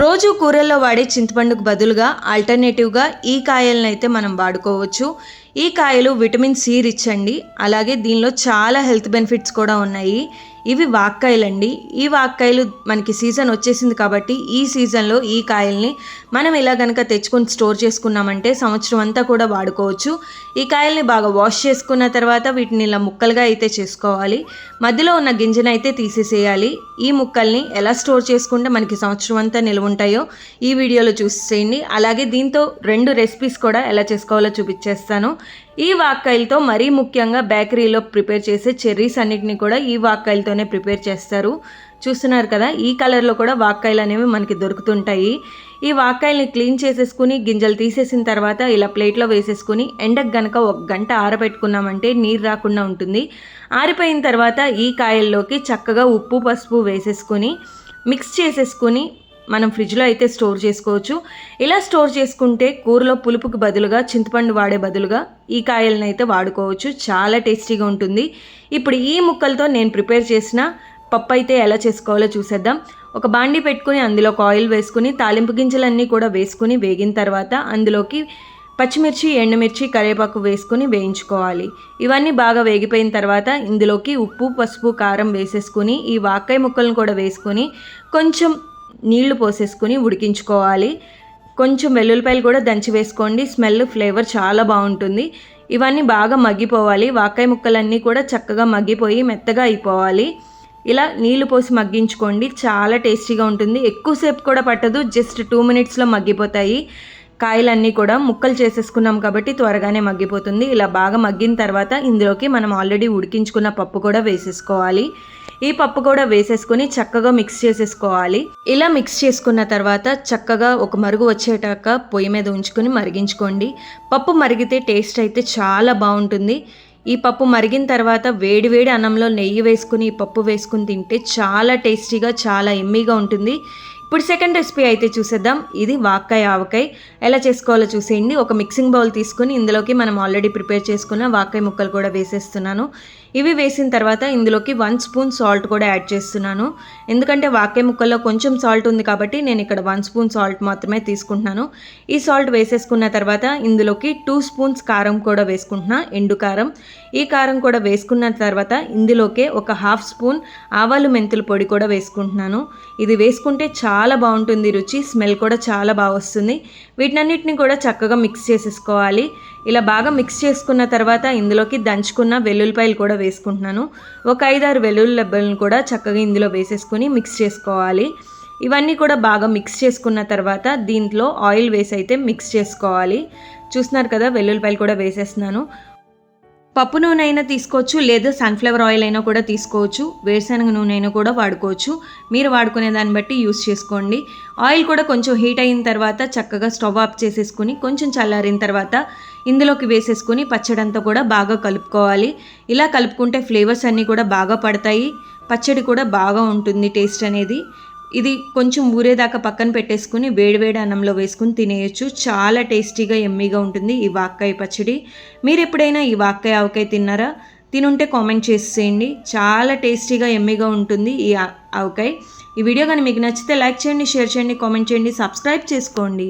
రోజు కూరల్లో వాడే చింతపండుకు బదులుగా ఆల్టర్నేటివ్గా ఈ కాయలను అయితే మనం వాడుకోవచ్చు. ఈ కాయలు విటమిన్ సి రిచ్ అండి. అలాగే దీనిలో చాలా హెల్త్ బెనిఫిట్స్ కూడా ఉన్నాయి. ఇవి వాక్కాయలండి. ఈ వాక్కాయలు మనకి సీజన్ వచ్చేసింది కాబట్టి ఈ సీజన్లో ఈ కాయల్ని మనం ఇలా కనుక తెచ్చుకొని స్టోర్ చేసుకున్నామంటే సంవత్సరం అంతా కూడా వాడుకోవచ్చు. ఈ కాయల్ని బాగా వాష్ చేసుకున్న తర్వాత వీటిని ఇలా ముక్కలుగా అయితే చేసుకోవాలి. మధ్యలో ఉన్న గింజను అయితే తీసేసేయాలి. ఈ ముక్కల్ని ఎలా స్టోర్ చేసుకుంటే మనకి సంవత్సరం అంతా నిల్వ ఉంటాయో ఈ వీడియోలో చూసేయండి. అలాగే దీంతో రెండు రెసిపీస్ కూడా ఎలా చేసుకోవాలో చూపించేస్తాను. ఈ వాక్కాయలతో మరీ ముఖ్యంగా బేకరీలో ప్రిపేర్ చేసే చెర్రీస్ అన్నిటిని కూడా ఈ వాక్కాయలతోనే ప్రిపేర్ చేస్తారు. చూస్తున్నారు కదా ఈ కలర్లో కూడా వాక్కాయలు అనేవి మనకి దొరుకుతుంటాయి. ఈ వాక్కాయల్ని క్లీన్ చేసేసుకుని గింజలు తీసేసిన తర్వాత ఇలా ప్లేట్లో వేసేసుకుని ఎండకు గనక ఒక గంట ఆరబెట్టుకున్నామంటే నీరు రాకుండా ఉంటుంది. ఆరిపోయిన తర్వాత ఈ కాయల్లోకి చక్కగా ఉప్పు పసుపు వేసేసుకుని మిక్స్ చేసేసుకుని మనం ఫ్రిడ్జ్లో అయితే స్టోర్ చేసుకోవచ్చు. ఇలా స్టోర్ చేసుకుంటే కూరలో పులుపుకి బదులుగా చింతపండు వాడే బదులుగా ఈ కాయలను అయితే వాడుకోవచ్చు. చాలా టేస్టీగా ఉంటుంది. ఇప్పుడు ఈ ముక్కలతో నేను ప్రిపేర్ చేసిన పప్పు అయితే ఎలా చేసుకోవాలో చూసేద్దాం. ఒక బాండి పెట్టుకుని అందులో ఒక ఆయిల్ వేసుకుని తాలింపు గింజలన్నీ కూడా వేసుకుని వేగిన తర్వాత అందులోకి పచ్చిమిర్చి ఎండుమిర్చి కరివేపాకు వేసుకుని వేయించుకోవాలి. ఇవన్నీ బాగా వేగిపోయిన తర్వాత ఇందులోకి ఉప్పు పసుపు కారం వేసేసుకుని ఈ వాకాయ ముక్కలను కూడా వేసుకొని కొంచెం నీళ్ళు పోసేసుకుని ఉడికించుకోవాలి. కొంచెం వెల్లుల్లిపాయలు కూడా దంచి వేసుకోండి. స్మెల్ ఫ్లేవర్ చాలా బాగుంటుంది. ఇవన్నీ బాగా మగ్గిపోవాలి. వాకాయ ముక్కలన్నీ కూడా చక్కగా మగ్గిపోయి మెత్తగా అయిపోవాలి. ఇలా నీళ్ళు పోసి మగ్గించుకోండి. చాలా టేస్టీగా ఉంటుంది. ఎక్కువసేపు కూడా పట్టదు. జస్ట్ టూ మినిట్స్లో మగ్గిపోతాయి. కాయలన్నీ కూడా ముక్కలు చేసేసుకున్నాం కాబట్టి త్వరగానే మగ్గిపోతుంది. ఇలా బాగా మగ్గిన తర్వాత ఇందులోకి మనం ఆల్రెడీ ఉడికించుకున్న పప్పు కూడా వేసేసుకోవాలి. ఈ పప్పు కూడా వేసేసుకొని చక్కగా మిక్స్ చేసేసుకోవాలి. ఇలా మిక్స్ చేసుకున్న తర్వాత చక్కగా ఒక మరుగు వచ్చేటాక పొయ్యి మీద ఉంచుకొని మరిగించుకోండి. పప్పు మరిగితే టేస్ట్ అయితే చాలా బాగుంటుంది. ఈ పప్పు మరిగిన తర్వాత వేడి వేడి అన్నంలో నెయ్యి వేసుకుని ఈ పప్పు వేసుకుని తింటే చాలా టేస్టీగా చాలా ఎమ్మీగా ఉంటుంది. ఇప్పుడు సెకండ్ రెసిపీ అయితే చూసేద్దాం. ఇది వాక్కాయ ఆవకాయ. ఎలా చేసుకోవాలో చూసేయండి. ఒక మిక్సింగ్ బౌల్ తీసుకుని ఇందులోకి మనం ఆల్రెడీ ప్రిపేర్ చేసుకున్న వాక్కాయ ముక్కలు కూడా వేసేస్తున్నాను. ఇవి వేసిన తర్వాత ఇందులోకి వన్ స్పూన్ సాల్ట్ కూడా యాడ్ చేస్తున్నాను. ఎందుకంటే వాకాయ ముక్కల్లో కొంచెం సాల్ట్ ఉంది కాబట్టి నేను ఇక్కడ వన్ స్పూన్ సాల్ట్ మాత్రమే తీసుకుంటున్నాను. ఈ సాల్ట్ వేసేసుకున్న తర్వాత ఇందులోకి టూ స్పూన్స్ కారం కూడా వేసుకుంటున్నా. ఎండు కారం. ఈ కారం కూడా వేసుకున్న తర్వాత ఇందులోకే ఒక హాఫ్ స్పూన్ ఆవాలు మెంతుల పొడి కూడా వేసుకుంటున్నాను. ఇది వేసుకుంటే చాలా చాలా బాగుంటుంది రుచి స్మెల్ కూడా చాలా బాగా వస్తుంది. వీటినన్నిటిని కూడా చక్కగా మిక్స్ చేసేసుకోవాలి. ఇలా బాగా మిక్స్ చేసుకున్న తర్వాత ఇందులోకి దంచుకున్న వెల్లుల్లిపాయలు కూడా వేసుకుంటున్నాను. ఒక ఐదారు వెల్లుల్లి లెబ్బలను కూడా చక్కగా ఇందులో వేసేసుకుని మిక్స్ చేసుకోవాలి. ఇవన్నీ కూడా బాగా మిక్స్ చేసుకున్న తర్వాత దీంట్లో ఆయిల్ వేసి అయితే మిక్స్ చేసుకోవాలి. చూస్తున్నారు కదా వెల్లుల్లిపాయలు కూడా వేసేస్తున్నాను. పప్పు నూనె అయినా తీసుకోవచ్చు లేదా సన్ఫ్లవర్ ఆయిల్ అయినా కూడా తీసుకోవచ్చు వేరుశనగ నూనె అయినా కూడా వాడుకోవచ్చు. మీరు వాడుకునే దాన్ని బట్టి యూస్ చేసుకోండి. ఆయిల్ కూడా కొంచెం హీట్ అయిన తర్వాత చక్కగా స్టవ్ ఆఫ్ చేసేసుకుని కొంచెం చల్లారిన తర్వాత ఇందులోకి వేసేసుకుని పచ్చడంతా కూడా బాగా కలుపుకోవాలి. ఇలా కలుపుకుంటే ఫ్లేవర్స్ అన్నీ కూడా బాగా పడతాయి. పచ్చడి కూడా బాగా ఉంటుంది టేస్ట్ అనేది. ఇది కొంచెం ఊరేదాకా పక్కన పెట్టేసుకుని వేడివేడి అన్నంలో వేసుకుని తినేయచ్చు. చాలా టేస్టీగా ఎమ్మీగా ఉంటుంది ఈ వాక్కాయ పచ్చడి. మీరు ఎప్పుడైనా ఈ వాక్కాయ ఆవకాయ తిన్నారా? తినుంటే కామెంట్ చేసేయండి చాలా టేస్టీగా ఎమ్మీగా ఉంటుంది ఈ ఆవకాయ. ఈ వీడియో కానీ మీకు నచ్చితే లైక్ చేయండి షేర్ చేయండి కామెంట్ చేయండి సబ్స్క్రైబ్ చేసుకోండి.